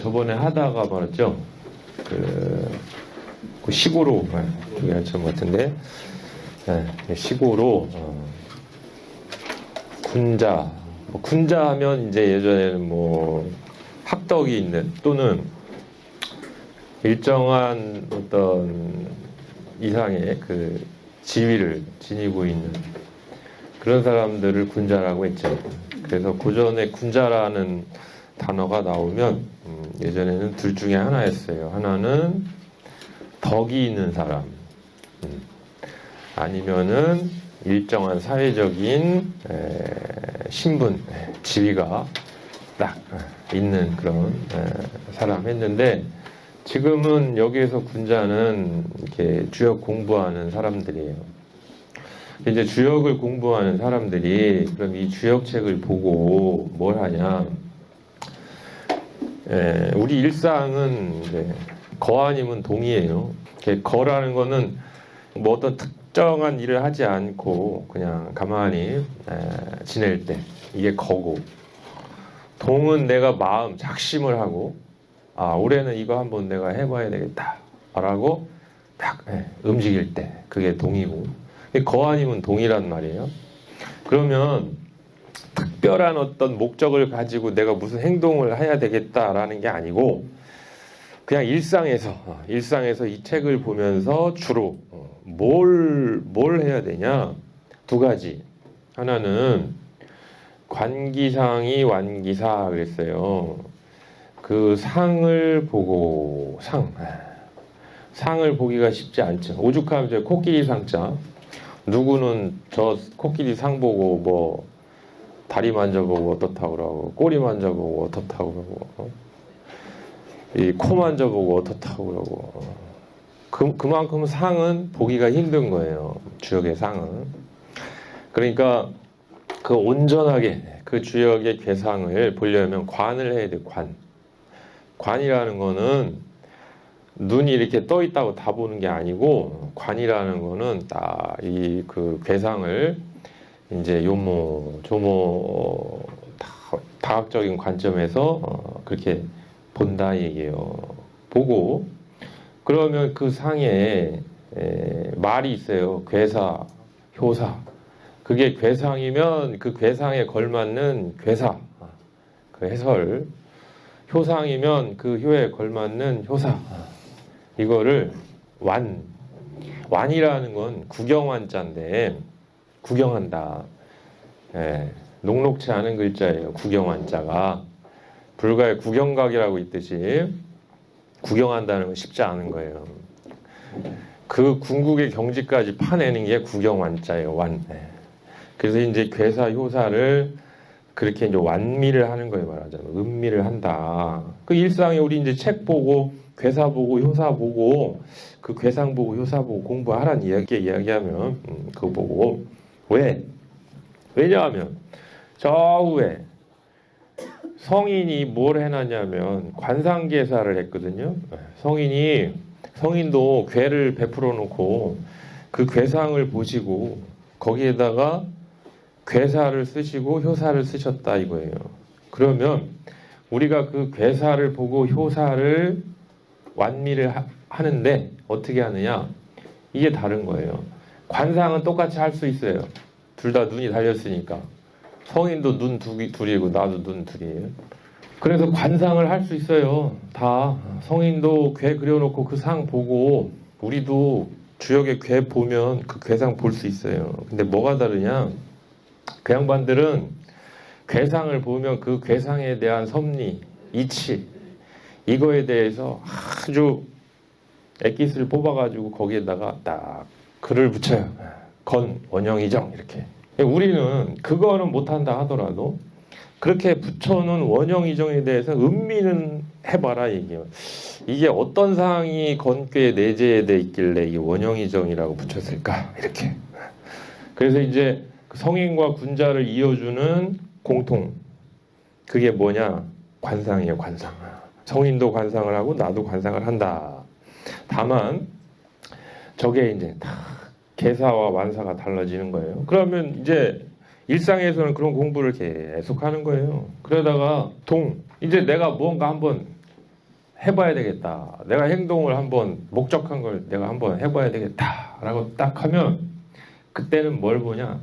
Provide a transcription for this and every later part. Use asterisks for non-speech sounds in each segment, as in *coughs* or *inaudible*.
저번에 하다가 말했죠. 그, 그 시고로 그게 한참 같은데 네, 시고로 어, 군자 뭐 군자 하면 이제 예전에는 뭐 학덕이 있는 또는 일정한 어떤 이상의 그 지위를 지니고 있는 그런 사람들을 군자라고 했죠. 그래서 고전에 군자라는 단어가 나오면 음, 예전에는 둘 중에 하나였어요. 하나는 덕이 있는 사람, 음, 아니면은 일정한 사회적인 에, 신분, 에, 지위가 딱 에, 있는 그런 에, 사람 했는데 지금은 여기에서 군자는 이렇게 주역 공부하는 사람들이에요. 이제 주역을 공부하는 사람들이 그럼 이 주역책을 보고 뭘 하냐? 에, 우리 일상은 이제 거 아니면 동이에요. 거라는 거는 뭐 어떤 특정한 일을 하지 않고 그냥 가만히 에, 지낼 때 이게 거고 동은 내가 마음 작심을 하고 아 올해는 이거 한번 내가 해봐야 되겠다라고 딱 예, 움직일 때 그게 동이고 거 아니면 동이란 말이에요. 그러면 특별한 어떤 목적을 가지고 내가 무슨 행동을 해야 되겠다라는 게 아니고 그냥 일상에서 어, 일상에서 이 책을 보면서 주로 뭘뭘 뭘 해야 되냐 두 가지 하나는 관기상이 완기사 그랬어요. 그 상을 보고 상 상을 보기가 쉽지 않죠. 오죽하면 이제 코끼리 상자 누구는 저 코끼리 상 보고 뭐 다리 만져보고 어떻다고 그러고 꼬리 만져보고 어떻다고 그러고 이코 만져보고 어떻다고 그러고 그, 그만큼 상은 보기가 힘든 거예요. 주역의 상은. 그러니까 그 온전하게 그 주역의 괴상을 보려면 관을 해야 돼, 관. 관이라는 거는 눈이 이렇게 떠 있다고 다 보는 게 아니고 관이라는 거는 딱 이 그 괴상을 이제 요모 조모 다, 다학적인 관점에서 어, 그렇게 본다 얘기예요. 보고 그러면 그 상에 에, 말이 있어요. 괴사, 효사. 그게 괴상이면 그 괴상에 걸맞는 괴사, 그 해설. 효상이면 그 효에 걸맞는 효사. 이거를 완. 완이라는 건 구경환자인데 구경한다. 예, 녹록치 않은 글자예요. 구경환자가 불가의 구경각이라고 있듯이 구경한다는 건 쉽지 않은 거예요. 그 궁극의 경지까지 파내는 게 구경환자예요. 완. 예. 그래서 이제 괴사 효사를 그렇게 이제 완미를 하는 거예요. 말하자면 음미를 한다. 그 일상에 우리 이제 책 보고 괴사 보고 효사 보고 그 괴상 보고 효사 보고 공부하라는 이야기 이야기하면 음, 그거 보고 왜? 왜냐하면 저 후에 성인이 뭘 해놨냐면 관상계사를 했거든요. 성인이 성인도 괴를 베풀어 놓고 그 괴상을 보시고 거기에다가 괴사를 쓰시고 효사를 쓰셨다 이거예요. 그러면 우리가 그 괴사를 보고 효사를 완미를 하, 하는데 어떻게 하느냐? 이게 다른 거예요. 관상은 똑같이 할 수 있어요. 둘 다 눈이 달렸으니까. 성인도 눈 두, 둘이고 나도 눈 둘이에요. 그래서 관상을 할 수 있어요. 다 성인도 괴 그려놓고 그 상 보고 우리도 주역의 괴 보면 그 괴상 볼 수 있어요. 근데 뭐가 다르냐? 그 양반들은 괴상을 보면 그 괴상에 대한 섭리, 이치 이거에 대해서 아주 액기스를 뽑아가지고 거기에다가 딱 글을 붙여요. 건, 원형이정 이렇게. 우리는 그거는 못한다 하더라도 그렇게 붙여놓은 원형이정에 대해서 음미는 해봐라 얘기예요. 이게 어떤 사항이 건괴 내재에 돼 있길래 이 원형이정이라고 붙였을까 이렇게. 그래서 이제 그 성인과 군자를 이어주는 공통 그게 뭐냐 관상이에요 관상. 성인도 관상을 하고 나도 관상을 한다. 다만 저게 이제 다 개사와 완사가 달라지는 거예요. 그러면 이제 일상에서는 그런 공부를 계속 하는 거예요. 그러다가 동 이제 내가 무언가 한번 해봐야 되겠다. 내가 행동을 한번 목적한 걸 내가 한번 해봐야 되겠다라고 딱 하면 그때는 뭘 보냐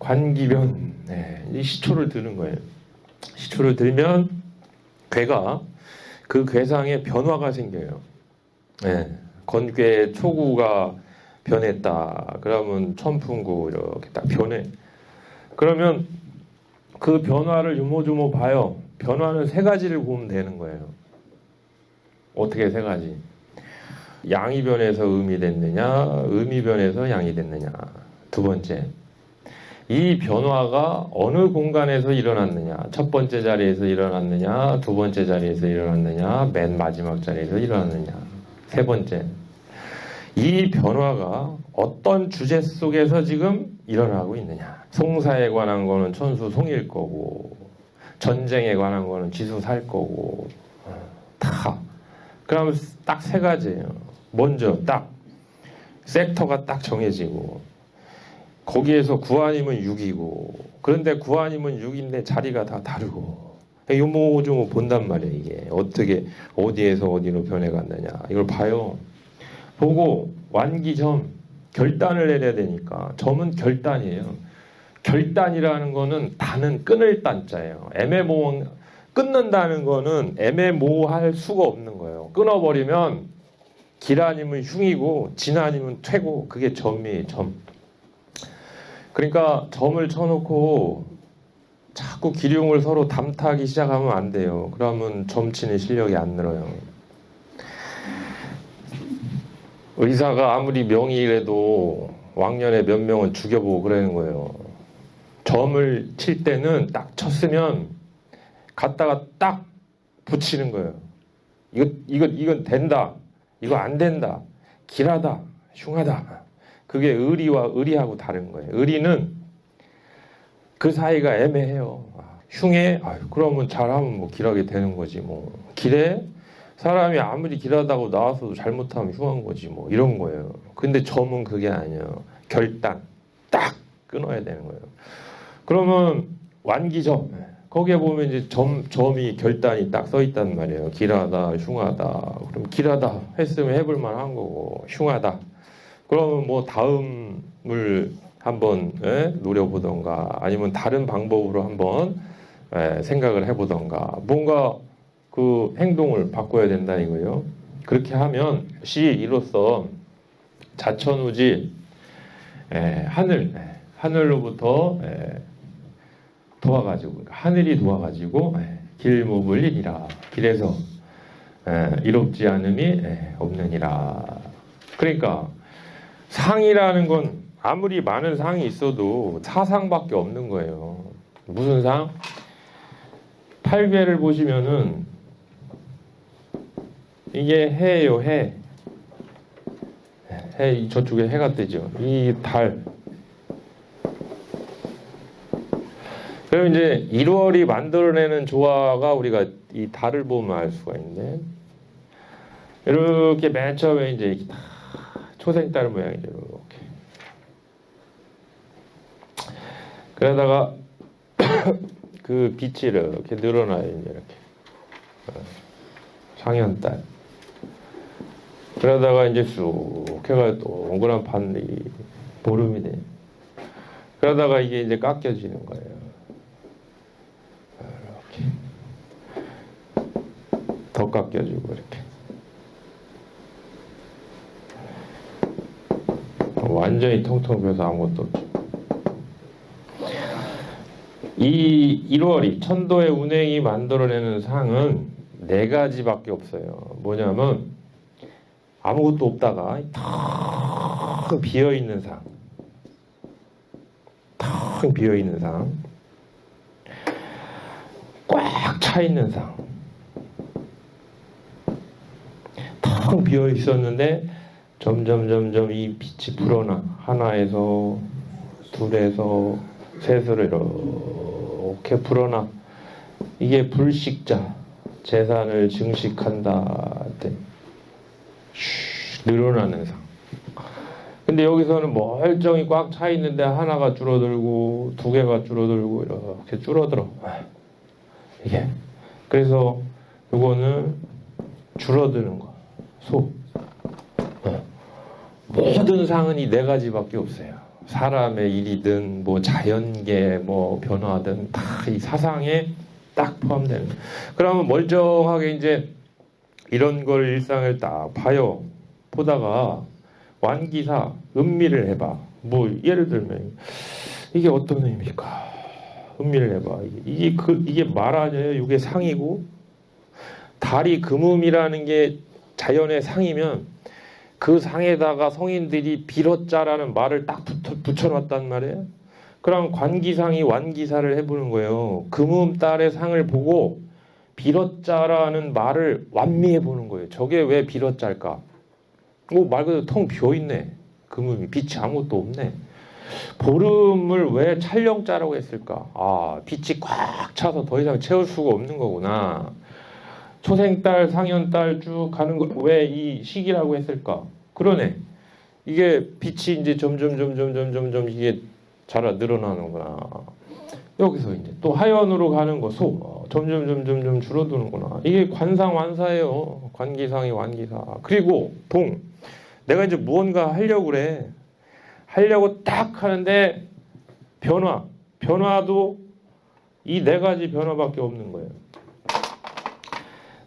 관기변 네, 이 시초를 드는 거예요. 시초를 들면 괴가 그 괴상에 변화가 생겨요. 네, 건괴 초구가 변했다. 그러면 천풍구 이렇게 딱 변해. 그러면 그 변화를 유모조모 봐요. 변화는 세 가지를 보면 되는 거예요. 어떻게 세 가지? 양이 변해서 음이 됐느냐, 음이 변해서 양이 됐느냐. 두 번째. 이 변화가 어느 공간에서 일어났느냐. 첫 번째 자리에서 일어났느냐, 두 번째 자리에서 일어났느냐, 맨 마지막 자리에서 일어났느냐. 세 번째. 이 변화가 어떤 주제 속에서 지금 일어나고 있느냐. 송사에 관한 거는 천수 송일 거고, 전쟁에 관한 거는 지수 살 거고, 어, 다. 그러면 딱세 가지예요. 먼저 딱 섹터가 딱 정해지고, 거기에서 구한임은 6이고, 그런데 구한임은 6인데 자리가 다 다르고, 요모조모 본단 말이에요, 이게. 어떻게, 어디에서 어디로 변해갔느냐. 이걸 봐요. 보고 완기점 결단을 내려야 되니까 점은 결단이에요. 결단이라는 거는 단은 끊을 단자예요. 애매모 끊는다는 거는 애매모호할 수가 없는 거예요. 끊어버리면 길 아니면 흉이고 진 아니면 퇴고 그게 점이에요. 점. 그러니까 점을 쳐놓고 자꾸 기룡을 서로 담타하기 시작하면 안 돼요. 그러면 점치는 실력이 안 늘어요. 의사가 아무리 명의라도 왕년에 몇 명은 죽여보고 그러는 거예요. 점을 칠 때는 딱 쳤으면 갖다가 딱 붙이는 거예요. 이거 이거 이건 된다. 이거 안 된다. 길하다. 흉하다. 그게 의리와 의리하고 다른 거예요. 의리는 그 사이가 애매해요. 아, 흉해? 아유, 그러면 잘하면 뭐 길하게 되는 거지 뭐. 길해? 사람이 아무리 길하다고 나와서도 잘못하면 흉한 거지 뭐 이런 거예요. 근데 점은 그게 아니에요. 결단 딱 끊어야 되는 거예요. 그러면 완기점 거기에 보면 이제 점 점이 결단이 딱 써 있단 말이에요. 길하다, 흉하다. 그럼 길하다 했으면 해볼 만한 거고 흉하다. 그러면 뭐 다음을 한번 예? 노려보던가 아니면 다른 방법으로 한번 예, 생각을 해보던가 뭔가 그 행동을 바꿔야 된다 이거예요. 그렇게 하면 시이로서 자천우지 에, 하늘 에, 하늘로부터 에, 도와가지고 그러니까 하늘이 도와가지고 에, 길 모블리니라 길에서 에, 이롭지 않음이 에, 없느니라. 그러니까 상이라는 건 아무리 많은 상이 있어도 사상밖에 없는 거예요. 무슨 상? 팔괘를 보시면은 이게 해예요, 해. 해, 이 저쪽에 해가 뜨죠. 이 달. 그럼 이제 1월이 만들어내는 조화가 우리가 이 달을 보면 알 수가 있는데, 이렇게 맨 처음에 이제 다 초생달 모양이죠, 이렇게. 그러다가 *coughs* 그 빛이 이렇게 늘어나요, 이제 이렇게. 어, 상현달. 그러다가 이제 쑥 해가 동그란 반이 보름이 돼. 그러다가 이게 이제 깎여지는 거예요. 이렇게 더 깎여지고 이렇게 완전히 통통 비어서 아무것도 없죠. 이 1월이 천도의 운행이 만들어내는 상은 네 가지밖에 없어요. 뭐냐면 아무것도 없다가 텅 비어 있는 상, 텅 비어 있는 상, 꽉 차 있는 상, 텅 비어 있었는데 점점 점점 이 빛이 불어나 하나에서 둘에서 셋으로 이렇게 불어나. 이게 불식자 재산을 증식한다 때 늘어나는 상. 근데 여기서는 멀쩡히 꽉 차 있는데 하나가 줄어들고 두 개가 줄어들고 이렇게 줄어들어. 이게 그래서 이거는 줄어드는 거. 소. 어. 모든 상은 이 네 가지밖에 없어요. 사람의 일이든 뭐 자연계 뭐 변화든 다 이 사상에 딱 포함되는. 그러면 멀쩡하게 이제 이런 걸 일상을 딱 봐요. 보다가 완기사 음미를 해봐. 뭐 예를 들면 이게 어떤 의미일까? 음미를 해봐. 이게 그 이게 말 아니에요. 이게 상이고 달이 금음이라는 게 자연의 상이면 그 상에다가 성인들이 빌었자라는 말을 딱 붙여, 붙여놨단 말이에요. 그럼 관기상이 완기사를 해보는 거예요. 금음달의 상을 보고 빌었자라는 말을 완미해 보는 거예요. 저게 왜 빌었자일까? 뭐말 그대로 텅 비어 있네. 금음이 빛이 아무것도 없네. 보름을 왜 촬영자라고 했을까? 아, 빛이 꽉 차서 더 이상 채울 수가 없는 거구나. 초생달, 상현달 쭉 가는 거왜이 시기라고 했을까? 그러네. 이게 빛이 이제 점점 점점 점점 점점 이게 자라 늘어나는구나. 여기서 이제 또 하연으로 가는 거 소. 어, 점점 점점 점 줄어드는구나. 이게 관상 완사예요. 관기상이 완기사. 그리고 동. 내가 이제 무언가 하려고 그래. 하려고 딱 하는데 변화. 변화도 이 네 가지 변화밖에 없는 거예요.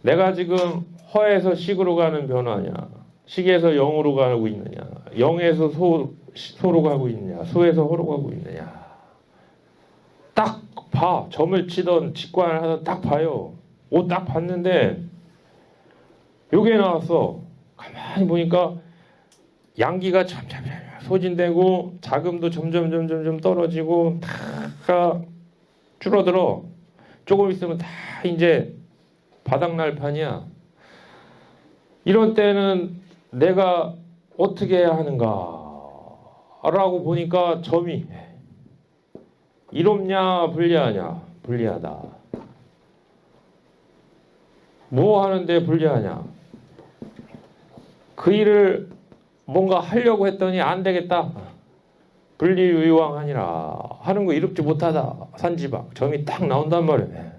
내가 지금 허에서 식으로 가는 변화냐, 식에서 영으로 가고 있느냐, 영에서 소, 소로 가고 있느냐, 소에서 허로 가고 있느냐. 딱 봐. 점을 치던 직관을 하던 딱 봐요. 옷 딱 봤는데 요게 나왔어. 가만히 보니까 양기가 점점 소진되고 자금도 점점 점점 점 떨어지고 다가 줄어들어. 조금 있으면 다 이제 바닥날 판이야. 이런 때는 내가 어떻게 해야 하는가? 라고 보니까 점이 이롭냐 불리하냐 불리하다. 뭐 하는데 불리하냐? 그 일을 뭔가 하려고 했더니 안 되겠다. 분리의왕하니라 하는 거 이롭지 못하다. 산지박 점이 딱 나온단 말이에요.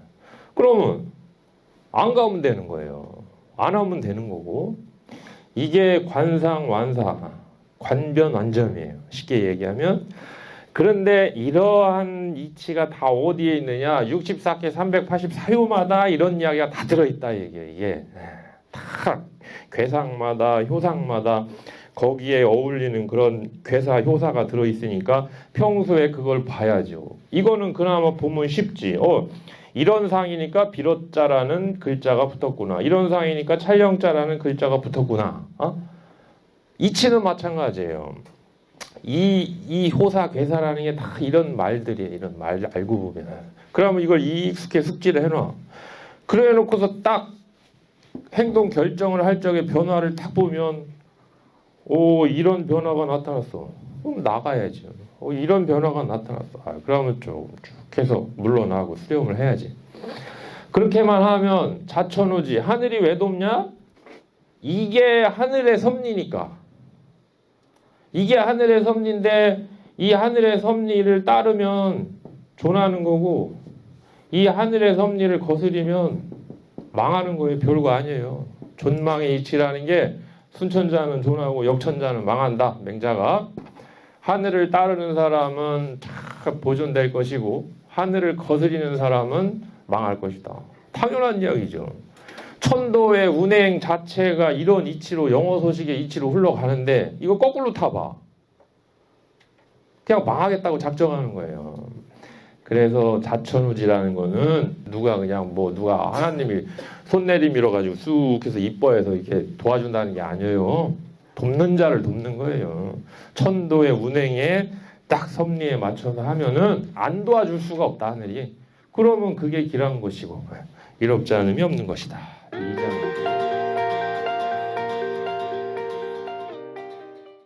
그러면 안 가면 되는 거예요. 안 하면 되는 거고 이게 관상 완사 관변 완점이에요. 쉽게 얘기하면 그런데 이러한 이치가 다 어디에 있느냐? 64개 384요마다 이런 이야기가 다 들어있다 얘기예요. 이게 다 괴상마다 효상마다 거기에 어울리는 그런 괴사 효사가 들어있으니까 평소에 그걸 봐야죠. 이거는 그나마 보면 쉽지. 어 이런 상이니까 비롯자라는 글자가 붙었구나. 이런 상이니까 촬영자라는 글자가 붙었구나. 어? 이치는 마찬가지예요. 이, 이 호사, 괴사라는 게 다 이런 말들이에요. 이런 말 알고 보면. 그러면 이걸 익숙해 숙지를 해놔. 그래 놓고서 딱 행동 결정을 할 적에 변화를 딱 보면, 오, 이런 변화가 나타났어. 그럼 나가야지. 어, 이런 변화가 나타났어. 아, 그러면 쭉, 쭉 해서 물러나고 수렴을 해야지. 그렇게만 하면 자천우지. 하늘이 왜 돕냐? 이게 하늘의 섭리니까. 이게 하늘의 섭리인데 이 하늘의 섭리를 따르면 존하는 거고 이 하늘의 섭리를 거스리면 망하는 거예요. 별거 아니에요. 존망의 이치라는 게 순천자는 존하고 역천자는 망한다. 맹자가 하늘을 따르는 사람은 잘 보존될 것이고 하늘을 거스리는 사람은 망할 것이다. 당연한 이야기죠. 천도의 운행 자체가 이런 이치로 영어 소식의 이치로 흘러가는데 이거 거꾸로 타봐. 그냥 망하겠다고 작정하는 거예요. 그래서 자천우지라는 거는 누가 그냥 뭐 누가 하나님이 손 내리밀어 가지고 쑥 해서 이뻐해서 이렇게 도와준다는 게 아니에요. 돕는 자를 돕는 거예요. 천도의 운행에 딱 섭리에 맞춰서 하면은 안 도와줄 수가 없다 하늘이. 그러면 그게 길한 것이고 이롭지 않음이 없는 것이다. 이장.